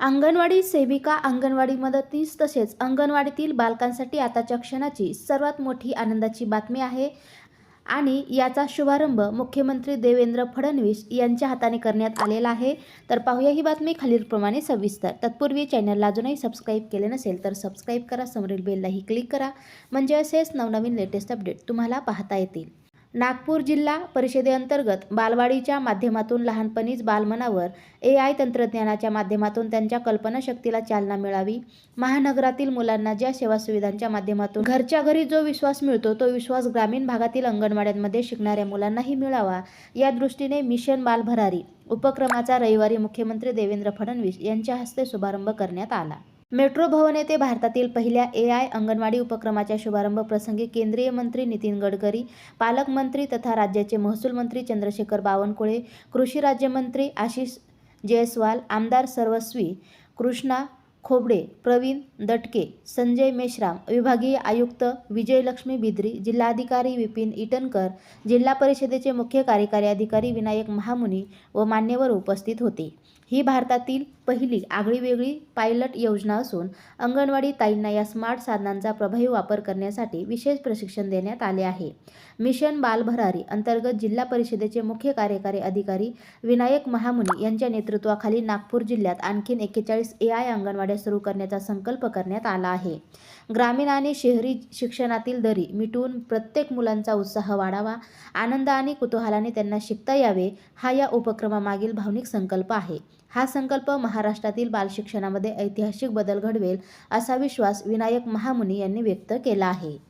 अंगणवाडी सेविका अंगणवाडी मदतीस तसेच अंगणवाडीतील बालकांसाठी आताच्या क्षणाची सर्वात मोठी आनंदाची बातमी आहे. आणि याचा शुभारंभ मुख्यमंत्री देवेंद्र फडणवीस यांच्या हाताने करण्यात आलेला आहे. तर पाहूया ही बातमी खालीलप्रमाणे सविस्तर. तत्पूर्वी चॅनलला अजूनही सबस्क्राईब केले नसेल तर सबस्क्राईब करा समोरील बेललाही क्लिक करा. म्हणजे असेच नवनवीन लेटेस्ट अपडेट तुम्हाला पाहता येतील. नागपूर जिल्हा परिषदेअंतर्गत बालवाडीच्या माध्यमातून लहानपणीच बालमनावर ए आय तंत्रज्ञानाच्या माध्यमातून त्यांच्या कल्पनाशक्तीला चालना मिळावी. महानगरातील मुलांना ज्या सेवा सुविधांच्या माध्यमातून घरच्या घरी जो विश्वास मिळतो तो विश्वास ग्रामीण भागातील अंगणवाड्यांमध्ये शिकणाऱ्या मुलांनाही मिळावा. या दृष्टीने मिशन बालभरारी उपक्रमाचा रविवारी मुख्यमंत्री देवेंद्र फडणवीस यांच्या हस्ते शुभारंभ करण्यात आला. मेट्रो भवन येथे भारतातील पहिल्या ए आय अंगणवाडी उपक्रमाच्या शुभारंभ प्रसंगी केंद्रीय मंत्री नितीन गडकरी पालकमंत्री तथा राज्याचे महसूल मंत्री चंद्रशेखर बावनकुळे कृषी राज्यमंत्री आशिष जयस्वाल आमदार सर्वस्वी कृष्णा खोबडे प्रवीण दटके संजय मेश्राम विभागीय आयुक्त विजयलक्ष्मी बिद्री जिल्हाधिकारी विपिन इटनकर जिल्हा परिषदेचे मुख्य कार्यकारी अधिकारी विनायक महामुनी व मान्यवर उपस्थित होते. ही भारतातील पहिली आगळीवेगळी पायलट योजना असून अंगणवाडी ताईंना या स्मार्ट साधनांचा प्रभावी वापर करण्यासाठी विशेष प्रशिक्षण देण्यात आले आहे. मिशन बालभरारी अंतर्गत जिल्हा परिषदेचे मुख्य कार्यकारी अधिकारी विनायक महामुनी यांच्या नेतृत्वाखाली नागपूर जिल्ह्यात आणखीन एक्केचाळीस ए आय अंगणवाडी अंगणवाड्या सुरू करण्याचा संकल्प करण्यात आला आहे. ग्रामीण आणि शहरी शिक्षणातील दरी मिटवून प्रत्येक मुलांचा उत्साह वाढावा आनंद आणि कुतूहलाने त्यांना शिकता यावे हा या उपक्रमामागील भावनिक संकल्प आहे. हा संकल्प महाराष्ट्रातील बालशिक्षणामध्ये ऐतिहासिक बदल घडवेल असा विश्वास विनायक महामुनी यांनी व्यक्त केला आहे.